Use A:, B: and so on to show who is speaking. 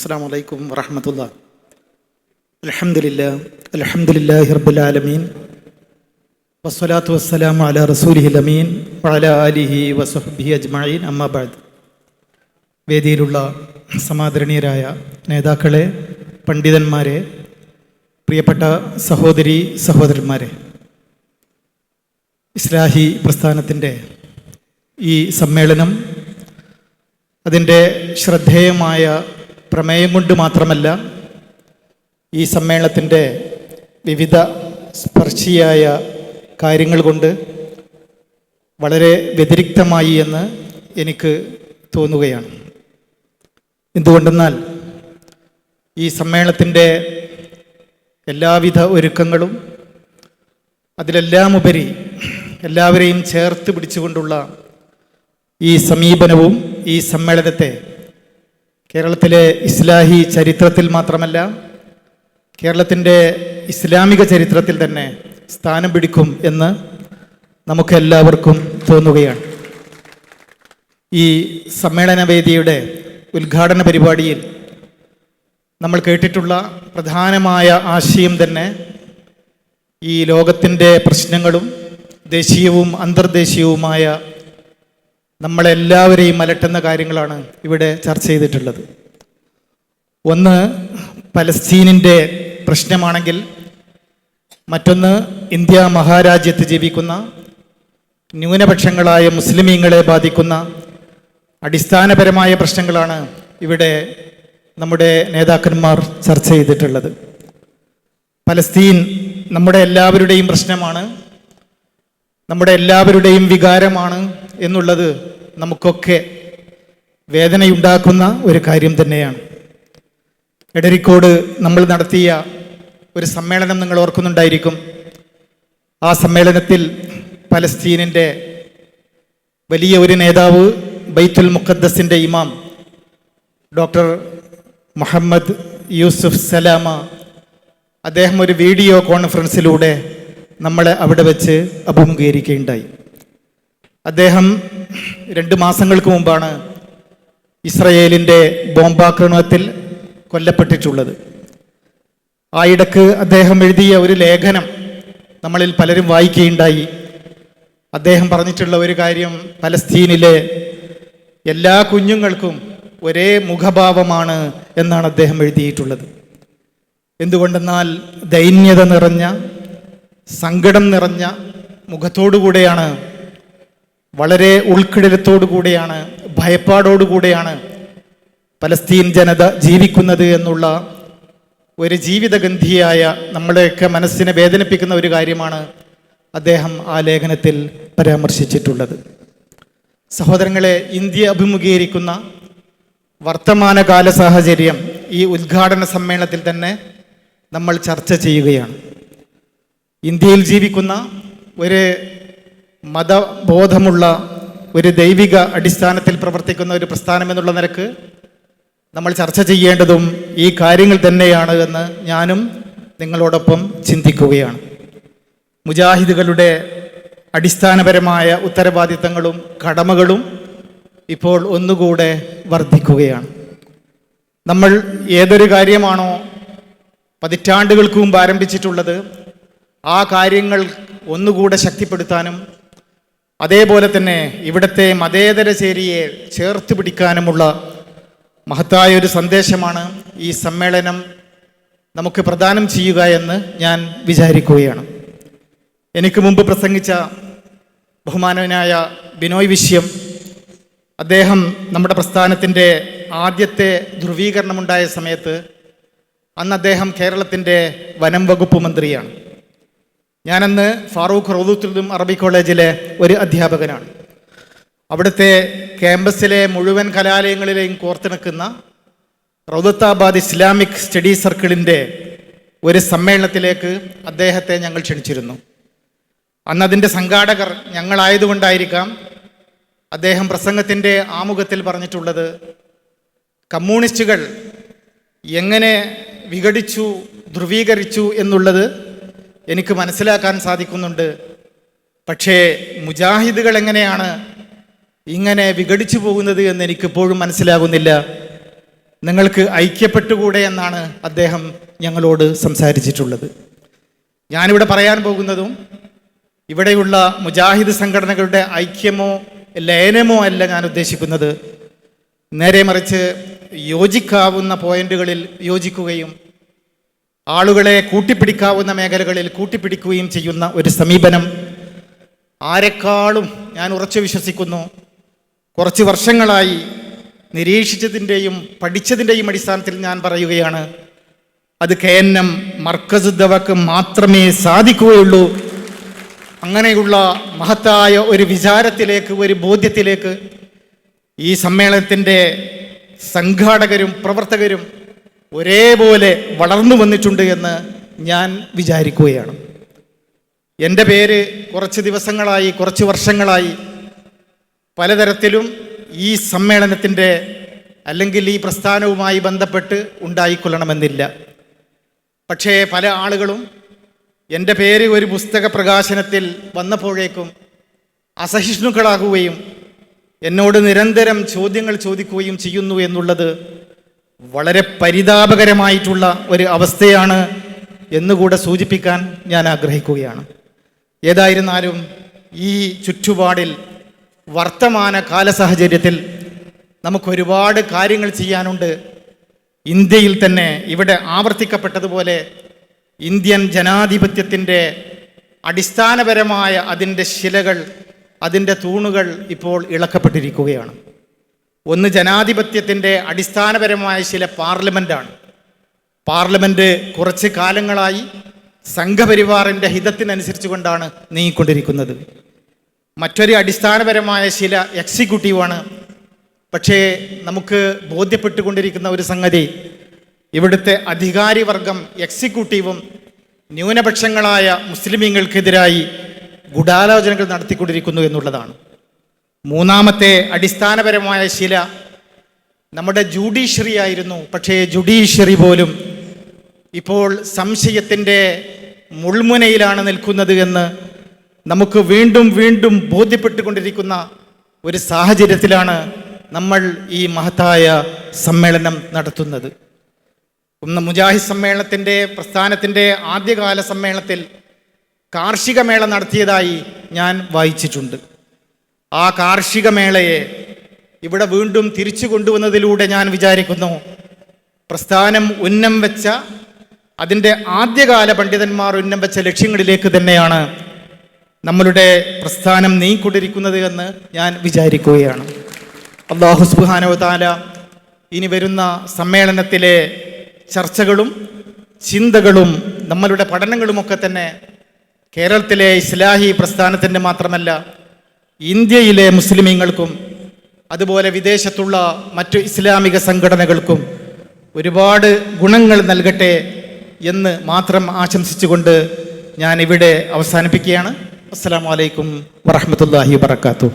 A: السلام عليكم ورحمة الله الحمد لله الحمد لله رب العالمين والصلاة والسلام على رسوله الأمين وعلى آله وصحبه أجمعين أما بعد വേദിയിലുള്ള സമാദരണീയരായ നേതാക്കളെ പണ്ഡിതന്മാരെ പ്രിയപ്പെട്ട സഹോദരി സഹോദരന്മാരെ ഇസ്ലാഹി പ്രസ്ഥാനത്തിൻ്റെ ഈ സമ്മേളനം അതിൻ്റെ ശ്രദ്ധേയമായ പ്രമേയം കൊണ്ട് മാത്രമല്ല ഈ സമ്മേളനത്തിന്റെ വിവിധ സ്പർശിയായ കാര്യങ്ങൾ കൊണ്ട് വളരെ വ്യതിരിക്തമായി എന്ന് എനിക്ക് തോന്നുകയാണ്. എന്തുകൊണ്ടെന്നാൽ ഈ സമ്മേളനത്തിന്റെ എല്ലാവിധ ഒരുക്കങ്ങളും അതിലെല്ലാം ഉപരി എല്ലാവരെയും ചേർത്ത് പിടിച്ചുകൊണ്ടുള്ള ഈ സമീപനവും ഈ സമ്മേളനത്തെ കേരളത്തിലെ ഇസ്ലാഹി ചരിത്രത്തിൽ മാത്രമല്ല കേരളത്തിന്റെ ഇസ്ലാമിക ചരിത്രത്തിൽ തന്നെ സ്ഥാനം പിടിക്കും എന്ന് നമുക്ക് എല്ലാവർക്കും തോന്നുകയാണ്. ഈ സമ്മേളന വേദിയുടെ ഉദ്ഘാടന പരിപാടിയിൽ നമ്മൾ കേട്ടിട്ടുള്ള പ്രധാനമായ ആശയം തന്നെ ഈ ലോകത്തിന്റെ പ്രശ്നങ്ങളും ദേശീയവും അന്തർദേശീയവുമായ നമ്മളെല്ലാവരെയും അലട്ടുന്ന കാര്യങ്ങളാണ് ഇവിടെ ചർച്ച ചെയ്തിട്ടുള്ളത്. ഒന്ന് പലസ്തീനിന്റെ പ്രശ്നമാണെങ്കിൽ മറ്റൊന്ന് ഇന്ത്യ മഹാരാജ്യത്ത് ജീവിക്കുന്ന ന്യൂനപക്ഷങ്ങളായ മുസ്ലിമീങ്ങളെ ബാധിക്കുന്ന അടിസ്ഥാനപരമായ പ്രശ്നങ്ങളാണ് ഇവിടെ നമ്മുടെ നേതാക്കന്മാർ ചർച്ച ചെയ്തിട്ടുള്ളത്. പലസ്തീൻ നമ്മുടെ എല്ലാവരുടെയും പ്രശ്നമാണ് നമ്മുടെ എല്ലാവരുടെയും വികാരമാണ് എന്നുള്ളത് നമുക്കൊക്കെ വേദനയുണ്ടാക്കുന്ന ഒരു കാര്യം തന്നെയാണ്. എടരിക്കോട് നമ്മൾ നടത്തിയ ഒരു സമ്മേളനം നിങ്ങൾ ഓർക്കുന്നുണ്ടായിരിക്കും. ആ സമ്മേളനത്തിൽ പലസ്തീനിന്റെ വലിയ ഒരു നേതാവ് ബൈത്തുൽ മുഖദ്ദസിന്റെ ഇമാം ഡോക്ടർ മുഹമ്മദ് യൂസുഫ് സലാമ അദ്ദേഹം ഒരു വീഡിയോ കോൺഫറൻസിലൂടെ നമ്മളെ അവിടെ വെച്ച് അഭിമുഖീകരിക്കുകയുണ്ടായി. അദ്ദേഹം രണ്ട് മാസങ്ങൾക്ക് മുമ്പാണ് ഇസ്രയേലിന്റെ ബോംബാക്രമണത്തിൽ കൊല്ലപ്പെട്ടിട്ടുള്ളത്. ആ ഇടയ്ക്ക് അദ്ദേഹം എഴുതിയ ഒരു ലേഖനം നമ്മളിൽ പലരും വായിക്കുകയുണ്ടായി. അദ്ദേഹം പറഞ്ഞിട്ടുള്ള ഒരു കാര്യം പലസ്തീനിലെ എല്ലാ കുഞ്ഞുങ്ങൾക്കും ഒരേ മുഖഭാവമാണ് എന്നാണ് അദ്ദേഹം എഴുതിയിട്ടുള്ളത്. എന്തുകൊണ്ടെന്നാൽ ദൈന്യത നിറഞ്ഞ സങ്കടം നിറഞ്ഞ മുഖത്തോടുകൂടെയാണ് വളരെ ഉൾക്കിടലത്തോടു കൂടെയാണ് ഭയപ്പാടോടുകൂടെയാണ് പലസ്തീൻ ജനത ജീവിക്കുന്നത് എന്നുള്ള ഒരു ജീവിതഗന്ധിയായ നമ്മളെയൊക്കെ മനസ്സിനെ വേദനിപ്പിക്കുന്ന ഒരു കാര്യമാണ് അദ്ദേഹം ആ ലേഖനത്തിൽ പരാമർശിച്ചിട്ടുള്ളത്. സഹോദരങ്ങളെ ഇന്ത്യ അഭിമുഖീകരിക്കുന്ന വർത്തമാനകാല സാഹചര്യം ഈ ഉദ്ഘാടന സമ്മേളനത്തിൽ തന്നെ നമ്മൾ ചർച്ച ചെയ്യുകയാണ്. ഇന്ത്യയിൽ ജീവിക്കുന്ന ഒരു മതബോധമുള്ള ഒരു ദൈവിക അടിസ്ഥാനത്തിൽ പ്രവർത്തിക്കുന്ന ഒരു പ്രസ്ഥാനം എന്നുള്ള നിരക്ക് നമ്മൾ ചർച്ച ചെയ്യേണ്ടതും ഈ കാര്യങ്ങൾ തന്നെയാണ് എന്ന് ഞാനും നിങ്ങളോടൊപ്പം ചിന്തിക്കുകയാണ്. മുജാഹിദുകളുടെ അടിസ്ഥാനപരമായ ഉത്തരവാദിത്തങ്ങളും കടമകളും ഇപ്പോൾ ഒന്നുകൂടെ വർദ്ധിക്കുകയാണ്. നമ്മൾ ഏതൊരു കാര്യമാണോ പതിറ്റാണ്ടുകൾക്ക് മുമ്പ് ആരംഭിച്ചിട്ടുള്ളത് ആ കാര്യങ്ങൾ ഒന്നുകൂടെ ശക്തിപ്പെടുത്താനും അതേപോലെ തന്നെ ഇവിടുത്തെ മതേതര ചേരിയെ ചേർത്ത് പിടിക്കാനുമുള്ള മഹത്തായ ഒരു സന്ദേശമാണ് ഈ സമ്മേളനം നമുക്ക് പ്രദാനം ചെയ്യുക എന്ന് ഞാൻ വിചാരിക്കുകയാണ്. എനിക്ക് മുമ്പ് പ്രസംഗിച്ച ബഹുമാനവനായ ബിനോയ് വിഷയം അദ്ദേഹം നമ്മുടെ പ്രസ്ഥാനത്തിന്റെ ആദ്യത്തെ ധ്രുവീകരണമുണ്ടായ സമയത്ത് അന്ന് അദ്ദേഹം കേരളത്തിന്റെ വനം വകുപ്പ് മന്ത്രിയാണ്. ഞാനന്ന് ഫാറൂഖ് റൗദുദ്ദീൻ അറബി കോളേജിലെ ഒരു അധ്യാപകനാണ്. അവിടുത്തെ ക്യാമ്പസിലെ മുഴുവൻ കലാലയങ്ങളിലെയും കോർത്തിണക്കുന്ന റൗദത്താബാദ് ഇസ്ലാമിക് സ്റ്റഡി സർക്കിളിന്റെ ഒരു സമ്മേളനത്തിലേക്ക് അദ്ദേഹത്തെ ഞങ്ങൾ ക്ഷണിച്ചിരുന്നു. അന്ന് അതിന്റെ സംഘാടകർ ഞങ്ങളായതുകൊണ്ടായിരിക്കാം അദ്ദേഹം പ്രസംഗത്തിന്റെ ആമുഖത്തിൽ പറഞ്ഞിട്ടുള്ളത് കമ്മ്യൂണിസ്റ്റുകൾ എങ്ങനെ വിഘടിച്ചു ധ്രുവീകരിച്ചു എന്നുള്ളത് എനിക്ക് മനസ്സിലാക്കാൻ സാധിക്കുന്നുണ്ട്. പക്ഷേ മുജാഹിദുകൾ എങ്ങനെയാണ് ഇങ്ങനെ വിഘടിച്ചു പോകുന്നത് എന്ന് എനിക്കിപ്പോഴും മനസ്സിലാകുന്നില്ല. നിങ്ങൾക്ക് ഐക്യപ്പെട്ടുകൂടെ എന്നാണ് അദ്ദേഹം ഞങ്ങളോട് സംസാരിച്ചിട്ടുള്ളത്. ഞാനിവിടെ പറയാൻ പോകുന്നതും ഇവിടെയുള്ള മുജാഹിദ് സംഘടനകളുടെ ഐക്യമോ ലയനമോ അല്ല ഞാൻ ഉദ്ദേശിക്കുന്നത്. നേരെ മറിച്ച് യോജിക്കാവുന്ന പോയിന്റുകളിൽ യോജിക്കുകയും ആളുകളെ കൂട്ടിപ്പിടിക്കാവുന്ന മേഖലകളിൽ കൂട്ടിപ്പിടിക്കുകയും ചെയ്യുന്ന ഒരു സമീപനം ആരെക്കാളും ഞാൻ ഉറച്ചു വിശ്വസിക്കുന്നു. കുറച്ച് വർഷങ്ങളായി നിരീക്ഷിച്ചതിന്റെയും പഠിച്ചതിന്റെയും അടിസ്ഥാനത്തിൽ ഞാൻ പറയുകയാണ് അത് കെ എൻ എം മർക്കസ് ദവക്ക് മാത്രമേ സാധിക്കുകയുള്ളൂ. അങ്ങനെയുള്ള മഹത്തായ ഒരു വിചാരത്തിലേക്ക് ഒരു ബോധ്യത്തിലേക്ക് ഈ സമ്മേളനത്തിന്റെ സംഘാടകരും പ്രവർത്തകരും ഒരേപോലെ വളർന്നു വന്നിട്ടുണ്ട് എന്ന് ഞാൻ വിചാരിക്കുകയാണ്. എന്റെ പേര് കുറച്ച് ദിവസങ്ങളായി കുറച്ച് വർഷങ്ങളായി പലതരത്തിലും ഈ സമ്മേളനത്തിന്റെ അല്ലെങ്കിൽ ഈ പ്രസ്ഥാനവുമായി ബന്ധപ്പെട്ട് ഉണ്ടായിക്കൊള്ളണമെന്നില്ല. പക്ഷേ പല ആളുകളും എന്റെ പേര് ഒരു പുസ്തക പ്രകാശനത്തിൽ വന്നപ്പോഴേക്കും അസഹിഷ്ണുക്കളാകുകയും എന്നോട് നിരന്തരം ചോദ്യങ്ങൾ ചോദിക്കുകയും ചെയ്യുന്നു എന്നുള്ളത് വളരെ പരിതാപകരമായിട്ടുള്ള ഒരു അവസ്ഥയാണ് എന്നുകൂടെ സൂചിപ്പിക്കാൻ ഞാൻ ആഗ്രഹിക്കുകയാണ്. ഏതായിരുന്നാലും ഈ ചുറ്റുപാടിൽ വർത്തമാന കാല സാഹചര്യത്തിൽ നമുക്കൊരുപാട് കാര്യങ്ങൾ ചെയ്യാനുണ്ട്. ഇന്ത്യയിൽ തന്നെ ഇവിടെ ആവർത്തിക്കപ്പെട്ടതുപോലെ ഇന്ത്യൻ ജനാധിപത്യത്തിന്റെ അടിസ്ഥാനപരമായ അതിന്റെ ശിലകൾ അതിന്റെ തൂണുകൾ ഇപ്പോൾ ഇളക്കപ്പെട്ടിരിക്കുകയാണ്. ഒന്ന് ജനാധിപത്യത്തിന്റെ അടിസ്ഥാനപരമായ ചില പാർലമെന്റാണ് പാർലമെന്റ് കുറച്ച് കാലങ്ങളായി സംഘപരിവാറിന്റെ ഹിതത്തിനനുസരിച്ച് കൊണ്ടാണ് നീങ്ങിക്കൊണ്ടിരിക്കുന്നത്. മറ്റൊരു അടിസ്ഥാനപരമായ ചില എക്സിക്യൂട്ടീവാണ്. പക്ഷേ നമുക്ക് ബോധ്യപ്പെട്ടുകൊണ്ടിരിക്കുന്ന ഒരു സംഗതി ഇവിടുത്തെ അധികാരി വർഗം എക്സിക്യൂട്ടീവും ന്യൂനപക്ഷങ്ങളായ മുസ്ലിമീങ്ങൾക്കെതിരായി ഗൂഢാലോചനകൾ നടത്തിക്കൊണ്ടിരിക്കുന്നു എന്നുള്ളതാണ്. മൂന്നാമത്തെ അടിസ്ഥാനപരമായ ശില നമ്മുടെ ജുഡീഷ്യറി ആയിരുന്നു. പക്ഷേ ജുഡീഷ്യറി പോലും ഇപ്പോൾ സംശയത്തിന്റെ മുൾമുനയിലാണ് നിൽക്കുന്നത് എന്ന് നമുക്ക് വീണ്ടും വീണ്ടും ബോധ്യപ്പെട്ടുകൊണ്ടിരിക്കുന്ന ഒരു സാഹചര്യത്തിലാണ് നമ്മൾ ഈ മഹത്തായ സമ്മേളനം നടത്തുന്നത്. ഒന്ന് മുജാഹിദ് സമ്മേളനത്തിന്റെ പ്രസ്ഥാനത്തിന്റെ ആദ്യകാല സമ്മേളനത്തിൽ കാർഷിക മേള നടത്തിയതായി ഞാൻ വായിച്ചിട്ടുണ്ട്. ആ കാർഷിക മേളയെ ഇവിടെ വീണ്ടും തിരിച്ചു കൊണ്ടുവന്നതിലൂടെ ഞാൻ വിചാരിക്കുന്നു പ്രസ്ഥാനം ഉന്നം വെച്ച അതിന്റെ ആദ്യകാല പണ്ഡിതന്മാർ ഉന്നം വെച്ച ലക്ഷ്യങ്ങളിലേക്ക് തന്നെയാണ് നമ്മളുടെ പ്രസ്ഥാനം നീങ്ങിക്കൊണ്ടിരിക്കുന്നത് എന്ന് ഞാൻ വിചാരിക്കുകയാണ്. അള്ളാഹു സുബാനോ താല ഇനി വരുന്ന സമ്മേളനത്തിലെ ചർച്ചകളും ചിന്തകളും നമ്മളുടെ പഠനങ്ങളുമൊക്കെ തന്നെ കേരളത്തിലെ ഇസ്ലാഹി പ്രസ്ഥാനത്തിന്റെ മാത്രമല്ല ഇന്ത്യയിലെ മുസ്ലിമീങ്ങൾക്കും അതുപോലെ വിദേശത്തുള്ള മറ്റു ഇസ്ലാമിക സംഘടനകൾക്കും ഒരുപാട് ഗുണങ്ങൾ നൽകട്ടെ എന്ന് മാത്രം ആശംസിച്ചുകൊണ്ട് ഞാൻ ഇവിടെ അവസാനിപ്പിക്കുകയാണ്. അസ്സാം വലൈക്കും വറഹമത്തല്ലാഹി വാത്തു